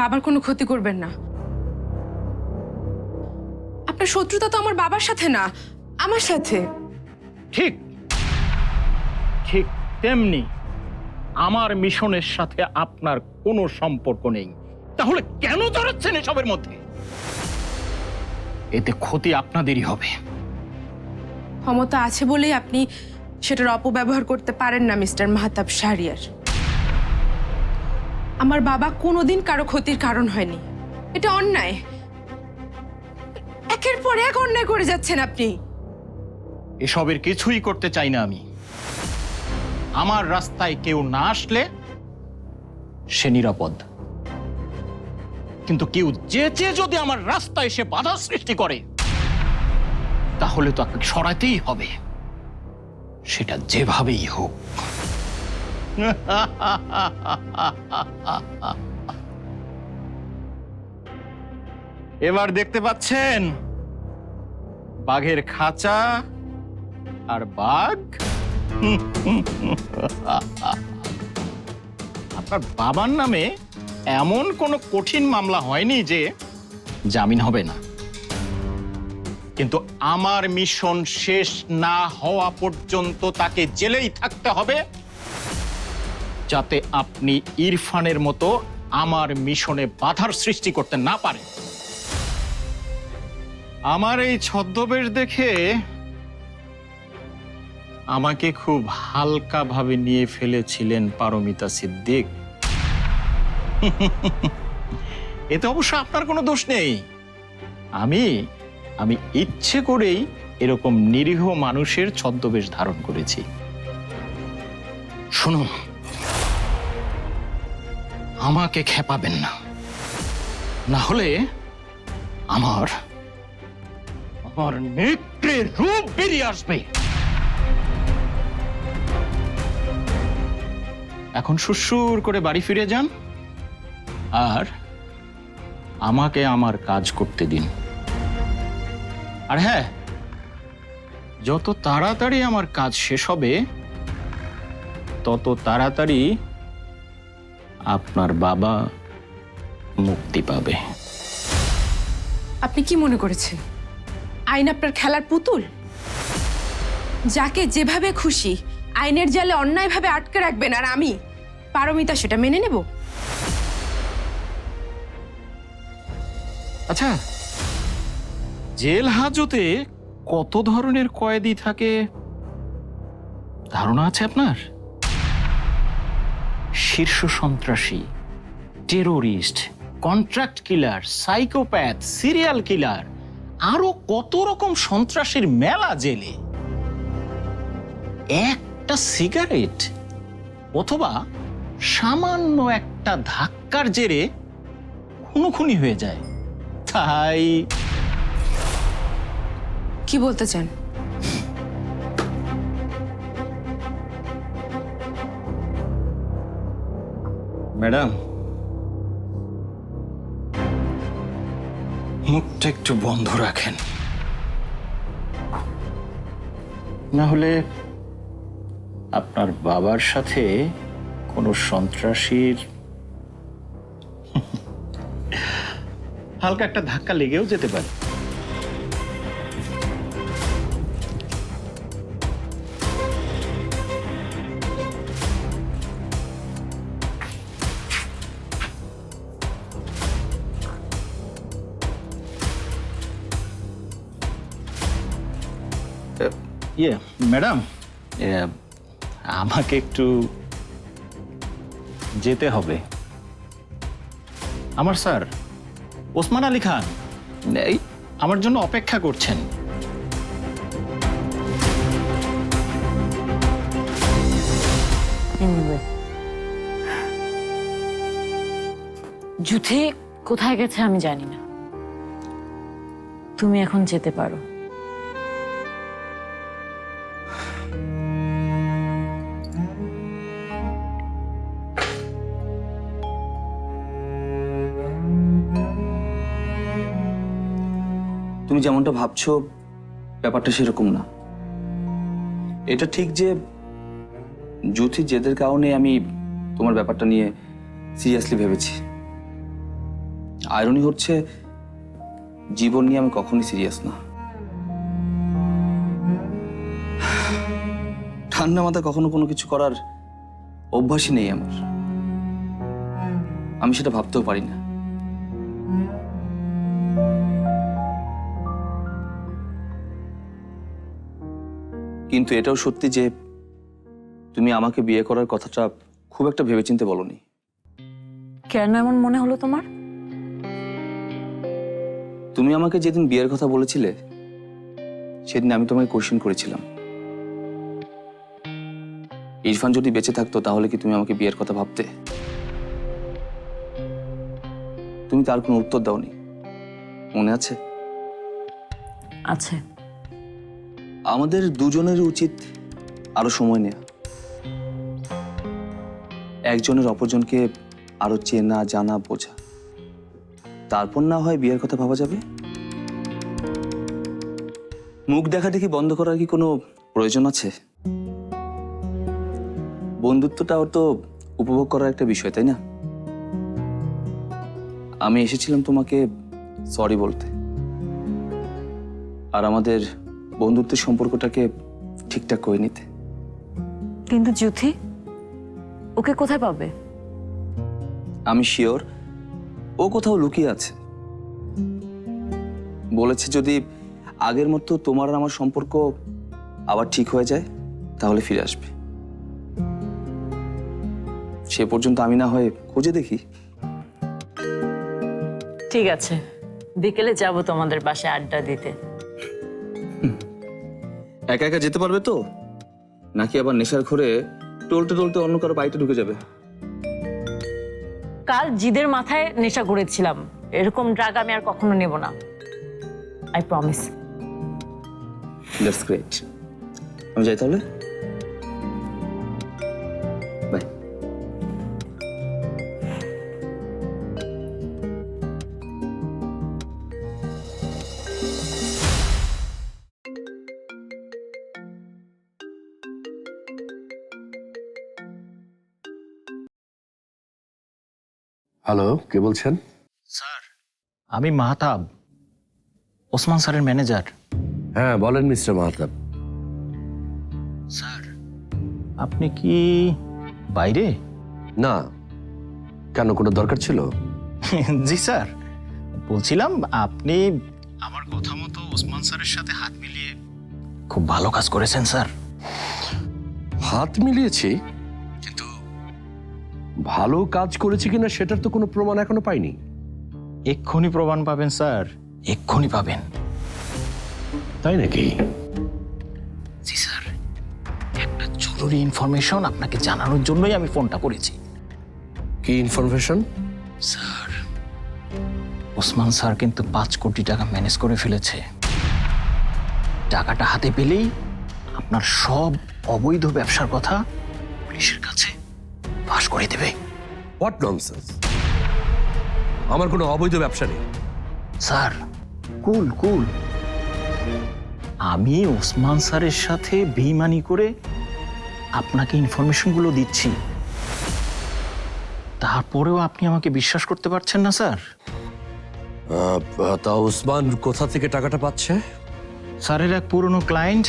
বাবার কোনো ক্ষতি করবেন না। আপনার শত্রুতা তো আমার বাবার সাথে না আমার সাথে। ঠিক। ঠিক তেমনি আমার মিশনের সাথে আপনার কোনো সম্পর্ক নেই। তাহলে কেন জড়াচ্ছেন এসবের মধ্যে? এতে ক্ষতি আপনাদেরই হবে। ক্ষমতা আছে বলেই আপনি সেটার অপব্যবহার করতে পারেন না মিস্টার মাহতাব শাহরিয়ার। আমার বাবা কোনোদিন কারও ক্ষতির কারণ হয়নি। এটা অন্যায়। একের পর এক অন্যায় করে যাচ্ছেন আপনি। এসবের কিছুই করতে চাই না আমি। আমার রাস্তায় কেউ না আসলে সে নিরাপদ। কিন্তু কেউ যে যেচে যদি আমার রাস্তায় এসে বাধা সৃষ্টি করে, তাহলে তো আপনাকে সরাতেই হবে। সেটা যেভাবেই হোক। এবার দেখতে পাচ্ছেন বাঘের খাঁচা আর বাঘ। আপনার বাবার নামে এমন কোনো কঠিন মামলা হয়নি যে জামিন হবে না। কিন্তু আমার মিশন শেষ না হওয়া পর্যন্ত তাকে জেলেই থাকতে হবে। যাতে আপনি ইরফানের মতো আমার মিশনে বাধার সৃষ্টি করতে না পারেন। আমার এই ছদ্মবেশ দেখে আমাকে খুব হালকা ভাবে নিয়ে ফেলেছিলেন পারমিতা সিদ্দিক। এতে অবশ্য আপনার কোনো দোষ নেই। আমি আমি ইচ্ছে করেই এরকম নিরীহ মানুষের ছদ্মবেশ ধারণ করেছি। শুনুন আমাকে খেপাবেন না। না হলে আমার আমার নেত্রের রূপ বেরিয়ে আসবে। এখন সুসুর করে বাড়ি ফিরে যান আর আমাকে আমার কাজ করতে দিন। আর হ্যাঁ যত তাড়াতাড়ি আমার কাজ শেষ হবে, তত তাড়াতাড়ি আপনার বাবা মুক্তি পাবে। আপনি কি মনে করেছেন? আইন আপনার খেলার পুতুল? যাকে যেভাবে খুশি আইনের জালে অন্যায়ভাবে আটকে রাখবেন আর আমি পারমিতা সেটা মেনে নেব? আচ্ছা জেল হাজতে কত ধরনের কয়েদি থাকে? ধারণা আছে আপনার? শীর্ষ সন্ত্রাসী terrorist contract killer psychopath serial killer আরও কত রকম সন্ত্রাসীর মেলা জেলে। একটা সিগারেট অথবা সামান্য একটা ধাক্কার জেরে খুনোখুনি হয়ে যায়। তাই কি বলতে চান? ম্যাডাম। মুখটা একটু বন্ধ রাখেন। না হলে আপনার বাবার সাথে কোনো সন্ত্রাসীর হালকা একটা ধাক্কা লেগেও যেতে পারে। ম্যাডাম? আমাকে একটু যেতে হবে। আমার স্যার ওসমান আলী খান। এই আমার জন্য অপেক্ষা করছেন। জুথে কোথায় গেছে আমি জানি না। তুমি এখন যেতে পারো। তুমি যেমনটা ভাবছ, ব্যাপারটা সেরকম না। এটা ঠিক যে জ্যোতি জেদের কারণে আমি তোমার ব্যাপারটা নিয়ে সিরিয়াসলি ভেবেছি। আয়রনি হচ্ছে, জীবন নিয়ে আমি কখনই সিরিয়াস না। ঠান্ডা মাথা কখনো কোনো কিছু করার অভ্যাসই নেই আমার। আমি সেটা ভাবতেও পারি না। কিন্তু এটাও সত্যি যে তুমি আমাকে বিয়ে করার কথাটা খুব একটা ভেবেচিন্তে বলনি। কেন এমন মনে হলো তোমার? তুমি আমাকে যেদিন বিয়ের কথা বলেছিলে সেদিন আমি তোমাকে কোশ্চেন করেছিলাম। ইরফান যদি বেঁচে থাকতো তাহলে কি তুমি আমাকে বিয়ের কথা ভাবতে? তুমি তার কোনো উত্তর দাওনি। মনে আছে? আছে। আমাদের দুজনের উচিত আরও সময় নেওয়া একজনের অপরজনকে আরও চেনা, জানা, বোঝা। তারপর না হয় বিয়ের কথা ভাবা যাবে? মুখ দেখা দেখি বন্ধ করার কি কোনো প্রয়োজন আছে? বন্ধুত্বটাও তো উপভোগ করার একটা বিষয়, তাই না? আমি এসেছিলাম তোমাকে সরি বলতে। আর আমাদের বন্ধুত্বের সম্পর্কটাকে ঠিকঠাক করে নিতে। কিন্তু জ্যোথি ওকে কোথায় পাবে? আমি শিওর ও কোথাও লুকিয়ে আছে। বলেছে যদি আগের মতো তোমার আর আমার সম্পর্ক আবার ঠিক হয়ে যায় তাহলে ফিরে আসবে। সে পর্যন্ত আমি না হয় খুঁজে দেখি। ঠিক আছে বিকেলে যাব তোমাদের পাশে আড্ডা দিতে। একা একা যেতে পারবে তো? নাকি আবার নেশার ঘরে টলতে টলতে অন্য কারও বাড়িতে ঢুকে যাবে? কাল জিদের মাথায় নেশা করেছিলাম এরকম ড্রাগ আমি আর কখনো নেব না। আই প্রমিস দ্যাটস গ্রেট আমি যাই তাহলে? হ্যালো কে বলছেন? স্যার আমি মাহতাব ওসমান স্যারের ম্যানেজার। হ্যাঁ বলেন মিস্টার মাহতাব। স্যার আপনি কি বাইরে? না কেন কোনো দরকার ছিল? জি স্যার বলছিলাম আপনি আমার কথা মতো ওসমান স্যারের সাথে হাত মিলিয়ে খুব ভালো কাজ করেছেন স্যার। হাত মিলিয়েছি? ভালো কাজ করেছি কিনা সেটার তো কোনো প্রমাণ এখনও পাইনি। এক্ষুনি প্রমাণ পাবেন স্যার। এক্ষুনি পাবেন। তাই নাকি? জি স্যার। একটা জরুরি ইনফরমেশন আপনাকে জানানোর জন্যই আমি ফোনটা করেছি। কি ইনফরমেশন স্যার ওসমান স্যার কিন্তু পাঁচ কোটি টাকা ম্যানেজ করে ফেলেছে। টাকাটা হাতে পেলেই আপনার সব অবৈধ ব্যবসার কথা পুলিশের কাছে ফাঁস করে দেবে। হোয়াট ননসেন্স আমার কোনো অবৈধ ব্যবসা নেই। স্যার। Cool cool. আমি ওসমান স্যারের সাথে বেইমানি করে আপনাকে ইনফরমেশনগুলো দিচ্ছি। তারপরেও আপনি আমাকে বিশ্বাস করতে পারছেন না স্যার? তা ওসমান কোথা থেকে টাকাটা পাচ্ছে? স্যারের এক পুরনো ক্লায়েন্ট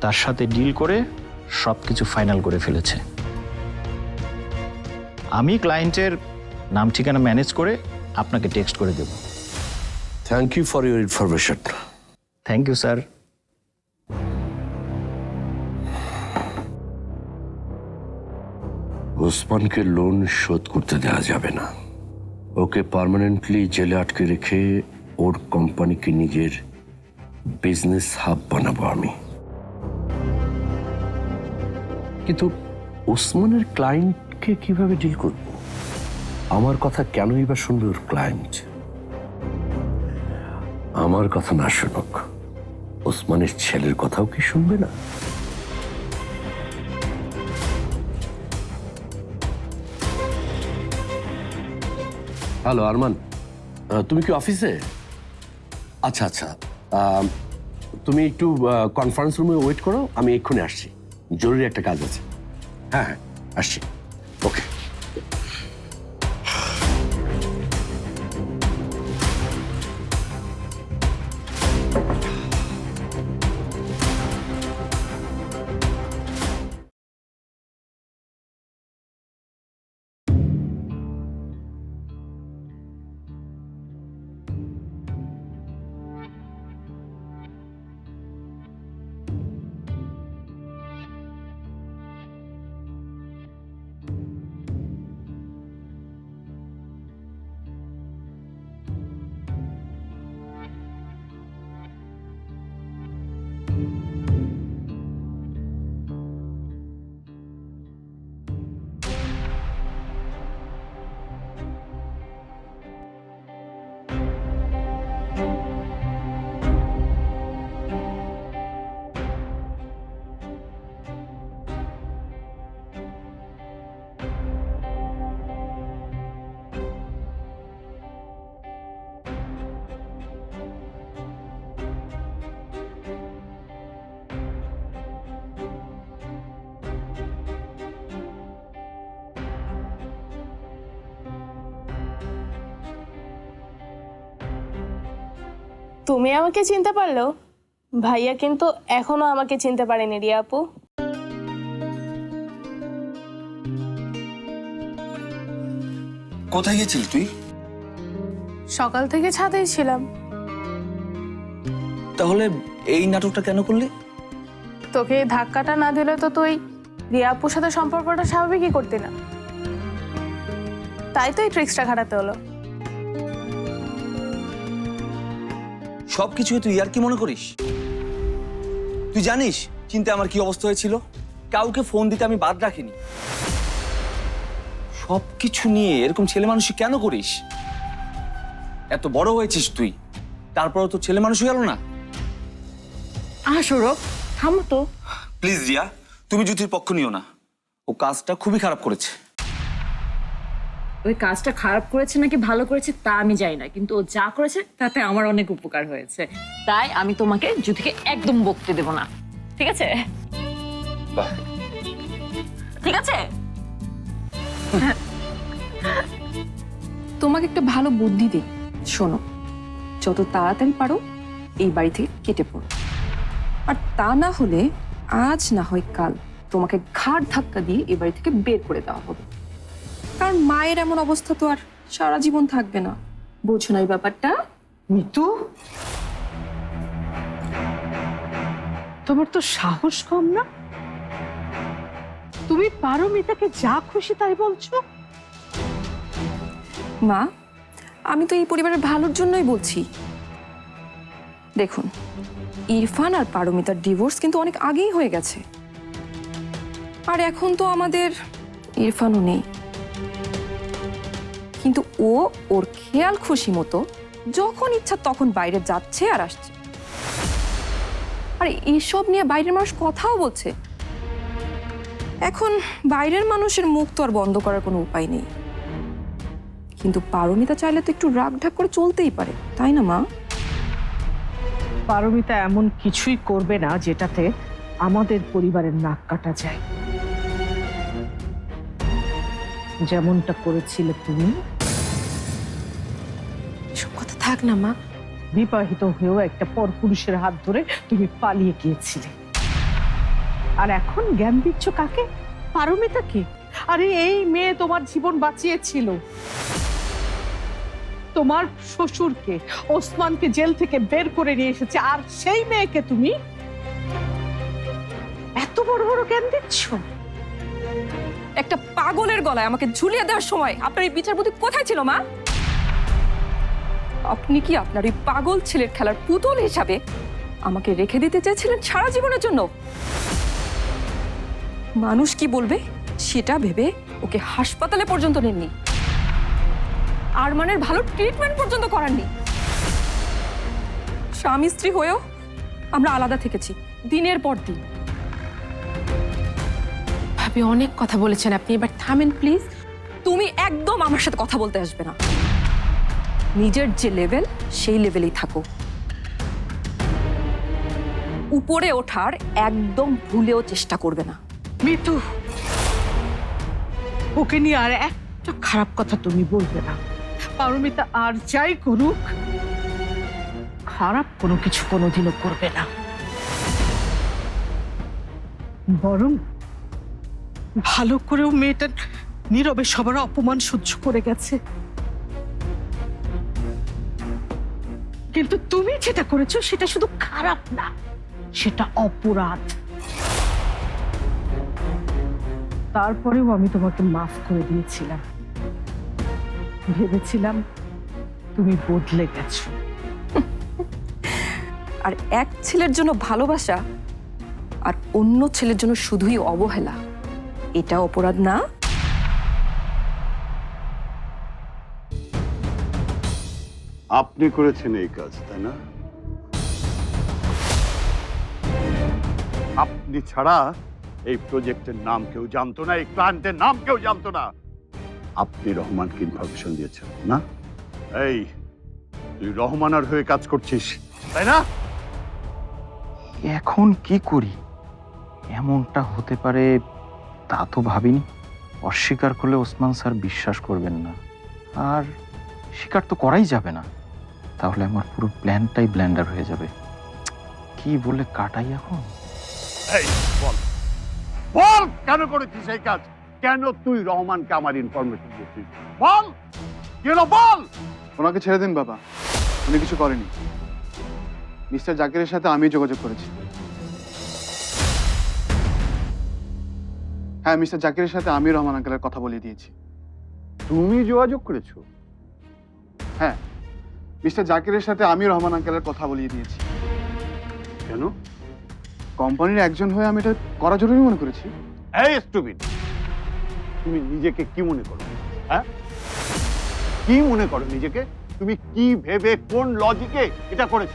তার সাথে ডিল করে সব কিছু ফাইনাল করে ফেলেছে। আমি ক্লায়েন্টের নাম ঠিকানা ম্যানেজ করে আপনাকে টেক্সট করে দেব। Thank you for your information thank you sir ওসমানকে loan শোধ করতে দেওয়া যাবে না। ওকে পার্মানেন্টলি জেলে আটকে রেখে ওর কোম্পানিকে নিজের বিজনেস হাব বানাবো আমি। কিন্তু ওসমানের ক্লায়েন্টকে কীভাবে ডিল করব? আমার কথা কেনই বা শুনবে ওর ক্লায়েন্ট আমার কথা না শুনুক, ওসমানের ছেলের কথাও কি শুনবে না? হ্যালো, আরমান তুমি কি অফিসে? আচ্ছা আচ্ছা তুমি একটু কনফারেন্স রুমে ওয়েট করো, আমি এক্ষুনি আসছি। জরুরি একটা কাজ আছে। হ্যাঁ হ্যাঁ আসছি। তুমি আমাকে চিনতে পারল? ভাইয়া কিন্তু এখনও আমাকে চিনতে পারেনি রিয়া আপু। কোথায় গেছিলি তুই? সকাল থেকে ছাদেই ছিলাম। তাহলে এই নাটকটা কেন করলি? তোকে এই ধাক্কাটা না দিলে তো তুই রিয়া আপুর সাথে সম্পর্কটা স্বাভাবিকই করতি না। তাই তো এই ট্রিক্সটা খাটাতে হলো। সব কিছু তুই আর কি মনে করিস? তুই জানিস চিন্তা আমার কি অবস্থা হয়েছিল? কাউকে ফোন দিতে আমি বাদ রাখিনি। সব কিছু নিয়ে এরকম ছেলে মানুষই কেন করিস? এত বড় হয়েছিস তুই। তারপরও তো ছেলে মানুষ গেল না। আহ সৌরভ থামো তো। প্লিজ রিয়া তুমি জ্যোতির পক্ষ নিও না। ও কাজটা খুবই খারাপ করেছে। ওই কাজটা খারাপ করেছে নাকি ভালো করেছে তা আমি জানি না কিন্তু ও যা করেছে তাতে আমার অনেক উপকার হয়েছে। তাই আমি তোমাকে জ্যোতিকে একদম বকতে দেব না। ঠিক আছে? ঠিক আছে? তোমাকে একটা ভালো বুদ্ধি দিই। শোনো যত তাড়াতাড়ি পারো এই বাড়ি থেকে কেটে পড়ো। আর তা না হলে আজ না হয় কাল তোমাকে ঘাড় ধাক্কা দিয়ে এই বাড়ি থেকে বের করে দেওয়া হবে। কারণ মায়ের এমন অবস্থা তো আর সারা জীবন থাকবে না। বোঝো না এই ব্যাপারটা? মিতু? তোমার তো সাহস কম না? তুমি পারমিতাকে যা খুশি তাই বলছো? মা আমি তো এই পরিবারের ভালোর জন্যই বলছি। দেখুন ইরফান আর পারমিতার ডিভোর্স কিন্তু অনেক আগেই হয়ে গেছে। আর এখন তো আমাদের ইরফানও নেই। কিন্তু ও ওর খেয়াল খুশি মতো যখন ইচ্ছা তখন বাইরে যাচ্ছে আর আসছে। আর এইসব নিয়ে বাইরের মানুষ কথাও বলছে। এখন বাইরের মানুষের মুখ তো আর বন্ধ করার কোনো উপায় নেই। কিন্তু পারমিতা চাইলে তো একটু রাগ ঢাক করে চলতেই পারে, তাই না, মা? পারমিতা এমন কিছুই করবে না যেটাতে আমাদের পরিবারের নাক কাটা যায়। যেমনটা করেছিলে তুমি থাক না মা। বিবাহিত হয়েও একটা পরপুরুষের হাত ধরে তুমি পালিয়ে গিয়েছিলে। আর এখন জ্ঞান দিচ্ছ কাকে? পারমিতাকে আরে এই মেয়ে তোমার জীবন বাঁচিয়েছিল। তোমার শ্বশুরকে ওসমানকে জেল থেকে বের করে নিয়ে এসেছে। আর সেই মেয়েকে তুমি এত বড় বড় জ্ঞান দিচ্ছ? একটা পাগলের গলায় আমাকে ঝুলিয়ে দেওয়ার সময় আপনার এই বিচারপতি কোথায় ছিল মা? আপনি কি আপনার ওই পাগল ছেলের খেলার পুতুল হিসাবে আমাকে রেখে দিতে চেয়েছিলেন সারা জীবনের জন্য? মানুষ কি বলবে? সেটা ভেবে ওকে হাসপাতালে পর্যন্ত নেননি। আরমানের ভালো ট্রিটমেন্ট পর্যন্ত করাননি। স্বামী স্ত্রী হয়েও আমরা আলাদা থেকেছি, দিনের পর দিন। ভাবি অনেক কথা বলেছেন, আপনি এবার থামেন প্লিজ তুমি একদম আমার সাথে কথা বলতে আসবে না। নিজের যে লেভেল সেই লেভেলেই থাকো। উপরে ওঠার একদম ভুলেও চেষ্টা করবে না। মিতু, ওকে নিয়ে আর একটা খারাপ কথা তুমি বলবে না। পারমিতা আর যাই করুক, খারাপ কোনো কিছু কোনোদিনও করবে না। বরং ভালো করেও মেয়েটার নীরবে সবার অপমান সহ্য করে গেছে। কিন্তু তুমি যেটা করেছ সেটা শুধু খারাপ না, সেটা অপরাধ। তারপরেও আমি তোমাকে মাফ করে দিয়েছিলাম। ভেবেছিলাম তুমি বদলে গেছো। আর এক ছেলের জন্য ভালোবাসা আর অন্য ছেলের জন্য শুধুই অবহেলা, এটা অপরাধ না? আপনি করেছেন এই কাজ, তাই না? আপনি ছাড়া এই প্রজেক্টের নাম কেউ জানতো না, এই ক্লায়েন্টের নাম কেউ জানতো না। আপনি রহমানকে ইনফরমেশন দিয়েছেন, না? এই, তুই রহমানার হয়ে কাজ করছিস, তাই না? এখন কি করি? এমনটা হতে পারে তা তো ভাবিনি। অস্বীকার করলে ওসমান স্যার বিশ্বাস করবেন না। আর স্বীকার তো করাই যাবে না। তাহলে আমার পুরো প্ল্যানটাই ব্ল্যান্ডার হয়ে যাবে। কি বলে কাটাই এখন? এই বল। বল কেন করেছিস এই কাজ? কেন তুই রহমানকে আমার ইনফরমেশন দিয়েছিস বল! কেন বল! ওনাকে ছেড়ে দিন বাবা। উনি কিছু করেনি। মিস্টার জাকিরের সাথে আমি যোগাযোগ করেছি। হ্যাঁ মিস্টার জাকিরের সাথে আমি রহমান আঙ্কেলের কথা বলিয়ে দিয়েছি। তুমি যোগাযোগ করেছ? হ্যাঁ। মিস্টার জাকিরের সাথে আমি রহমান আঙ্কেলের কথা বলিয়ে দিয়েছি। কেন? কোম্পানির একজন হয়ে আমি এটা করা জরুরি মনে করেছি। এই স্টুপিড তুমি নিজেকে কি মনে করো? হ্যাঁ? কি মনে করো নিজেকে? তুমি কি ভেবে কোন লজিকে এটা করেছ?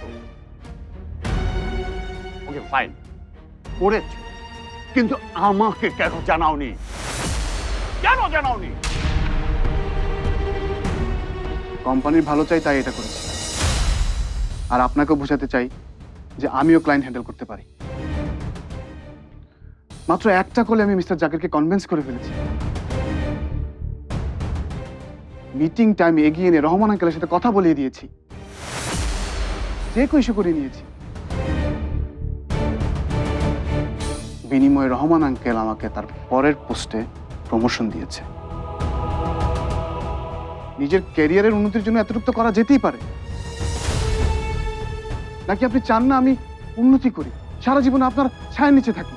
ওকে ফাইন করেছ কিন্তু আমাকে কেন জানাওনি? কেন জানাওনি? কোম্পানির ভালো চাই তাই এটা করেছি। আর আপনাকেও বোঝাতে চাই যে আমিও ক্লায়েন্ট হ্যান্ডেল করতে পারি। মাত্র একটা কলে আমি মিস্টার জাকিরকে কনভিন্স করে ফেলেছি। মিটিং টাইম এগিয়ে এনে রহমান আঙ্কেলের সাথে কথা বলিয়ে দিয়েছি। যে ইস্যু করে নিয়েছি। বিনিময়ে রহমান আঙ্কেল আমাকে তার পরের পোস্টে প্রমোশন দিয়েছে। নিজের ক্যারিয়ারের উন্নতির জন্য এতটুকু তো করা যেতেই পারে। নাকি আপনি চান না আমি উন্নতি করি? সারা জীবন আপনার ছায়ের নিচে থাকি।